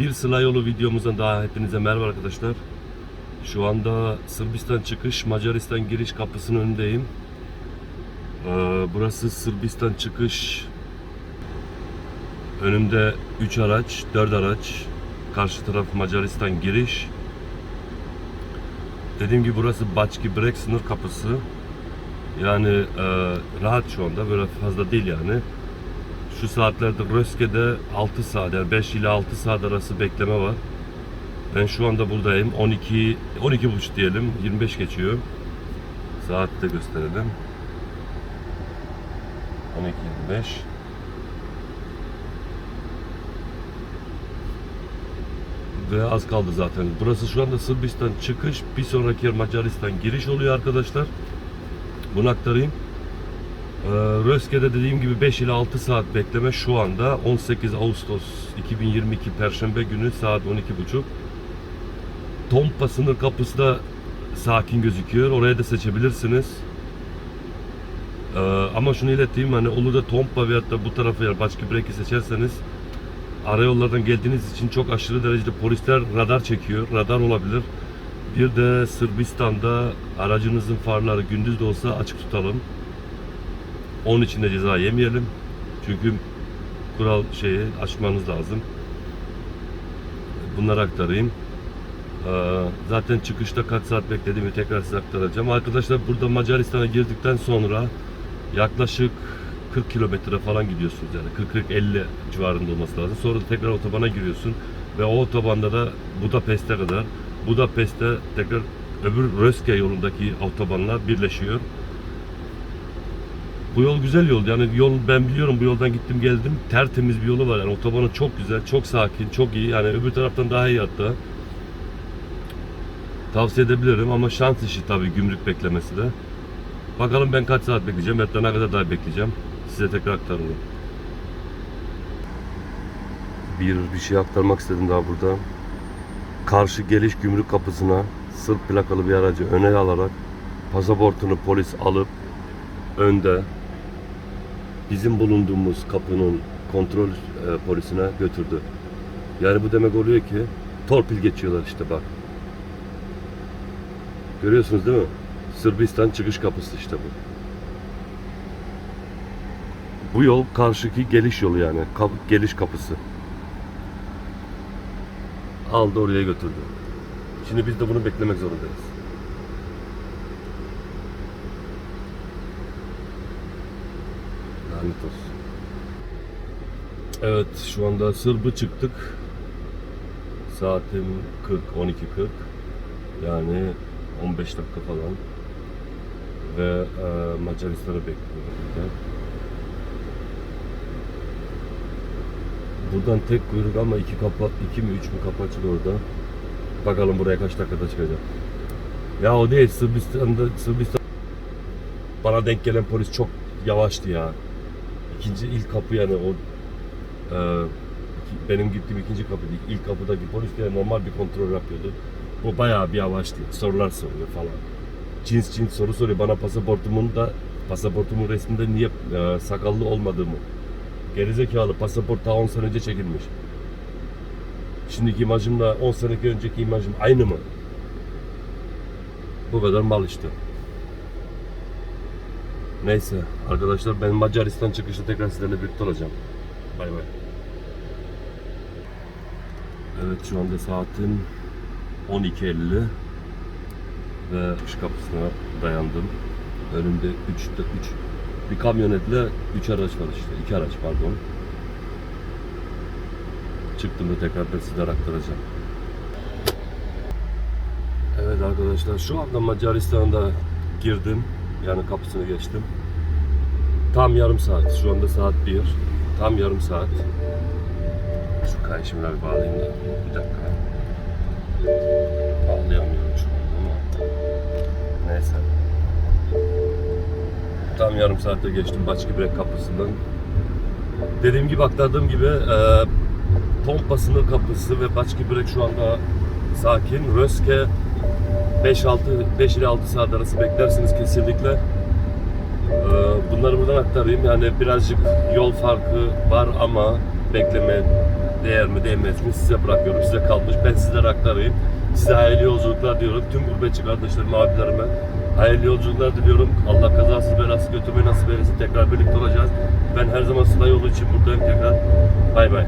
Bir Sıla Yolu videomuzdan daha hepinize merhaba arkadaşlar. Şu anda Sırbistan çıkış, Macaristan giriş kapısının önündeyim. Ee, burası Sırbistan çıkış. Önümde 3 araç, 4 araç. Karşı taraf Macaristan giriş. Dediğim gibi burası Baçki Brek sınır kapısı. Yani e, rahat şu anda böyle fazla değil yani. Şu saatlerde Röske'de 6 saat yani 5 ile 6 saat arası bekleme var. Ben şu anda buradayım. 12 12 buçuk diyelim. 25 geçiyor. Saat de gösterelim. 12.25 Ve az kaldı zaten. Burası şu anda Sırbistan çıkış. Bir sonraki yer Macaristan giriş oluyor arkadaşlar. Bunu aktarayım. Ee, Röske'de dediğim gibi 5 ile 6 saat bekleme şu anda 18 Ağustos 2022 Perşembe günü saat 12.30 Tompa sınır kapısı da sakin gözüküyor. Oraya da seçebilirsiniz. Ee, ama şunu ileteyim hani olur da Tompa veyahut da bu tarafa yer başka breki seçerseniz arayollardan geldiğiniz için çok aşırı derecede polisler radar çekiyor. Radar olabilir. Bir de Sırbistan'da aracınızın farları gündüz de olsa açık tutalım. Onun için de ceza yemeyelim. Çünkü kural şeyi açmanız lazım. Bunları aktarayım. Ee, zaten çıkışta kaç saat beklediğimi tekrar size aktaracağım. Arkadaşlar burada Macaristan'a girdikten sonra yaklaşık 40 kilometre falan gidiyorsunuz yani 40-40-50 civarında olması lazım. Sonra tekrar otobana giriyorsun ve o otobanda da Budapest'e kadar Budapest'te tekrar öbür Röske yolundaki otobanla birleşiyor. Bu yol güzel yol. Yani yol ben biliyorum bu yoldan gittim geldim. Tertemiz bir yolu var. Yani otobanı çok güzel, çok sakin, çok iyi. Yani öbür taraftan daha iyi hatta. Tavsiye edebilirim ama şans işi tabii gümrük beklemesi de. Bakalım ben kaç saat bekleyeceğim, hatta ne kadar daha bekleyeceğim. Size tekrar aktarırım. Bir bir şey aktarmak istedim daha burada. Karşı geliş gümrük kapısına Sırp plakalı bir aracı öne alarak pasaportunu polis alıp önde bizim bulunduğumuz kapının kontrol e, polisine götürdü. Yani bu demek oluyor ki torpil geçiyorlar işte bak. Görüyorsunuz değil mi? Sırbistan çıkış kapısı işte bu. Bu yol karşıki geliş yolu yani. Kap- geliş kapısı. Aldı oraya götürdü. Şimdi biz de bunu beklemek zorundayız. Lanet. Evet şu anda Sırbı çıktık. Saatim 40 12.40. Yani 15 dakika falan. Ve e, Macaristan'ı bekliyorum burada. Buradan tek kuyruk ama iki kapı, iki mi üç mü kapı açık orada. Bakalım buraya kaç dakikada çıkacak. Ya o değil Sırbistan'da Sırbistan bana denk gelen polis çok yavaştı ya. İkinci ilk kapı yani o e, benim gittiğim ikinci kapı değil. İlk kapıdaki polis de normal bir kontrol yapıyordu. Bu bayağı bir yavaştı. Sorular soruyor falan. Cins cins soru soruyor. Bana pasaportumun da pasaportumun resminde niye e, sakallı olmadığımı. Gerizekalı pasaport daha 10 sene önce çekilmiş. Şimdiki imajımla 10 sene önceki imajım aynı mı? Bu kadar mal işte. Neyse arkadaşlar ben Macaristan çıkışı tekrar sizlerle birlikte olacağım. Bay bay. Evet şu anda saatin 12.50 ve iş kapısına dayandım. Önümde 3 3 bir kamyonetle 3 araç var işte. 2 araç pardon. Çıktığımda tekrar da sizlere aktaracağım. Evet arkadaşlar şu anda Macaristan'da girdim. Yani kapısını geçtim. Tam yarım saat. Şu anda saat 1. Tam yarım saat. Şu kayışımla bir bağlayayım da. Bir dakika. Bağlayamıyorum şu anda ama. Neyse. Tam yarım saatte geçtim Başkibrek kapısından. Dediğim gibi aktardığım gibi e, Tompa sınır kapısı ve Başkibrek şu anda sakin. Röske 5-6 5 ile 6 saat arası beklersiniz kesinlikle. Ee, Bunları buradan aktarayım. Yani birazcık yol farkı var ama bekleme değer mi değmez mi size bırakıyorum. Size kalmış. Ben sizlere aktarayım. Size hayırlı yolculuklar diyorum. Tüm gurbetçi kardeşlerime, abilerime hayırlı yolculuklar diliyorum. Allah kazasız belasız götürmeyi nasip eylesin. Tekrar birlikte olacağız. Ben her zaman Sıla yolu için buradayım tekrar. Bay bay.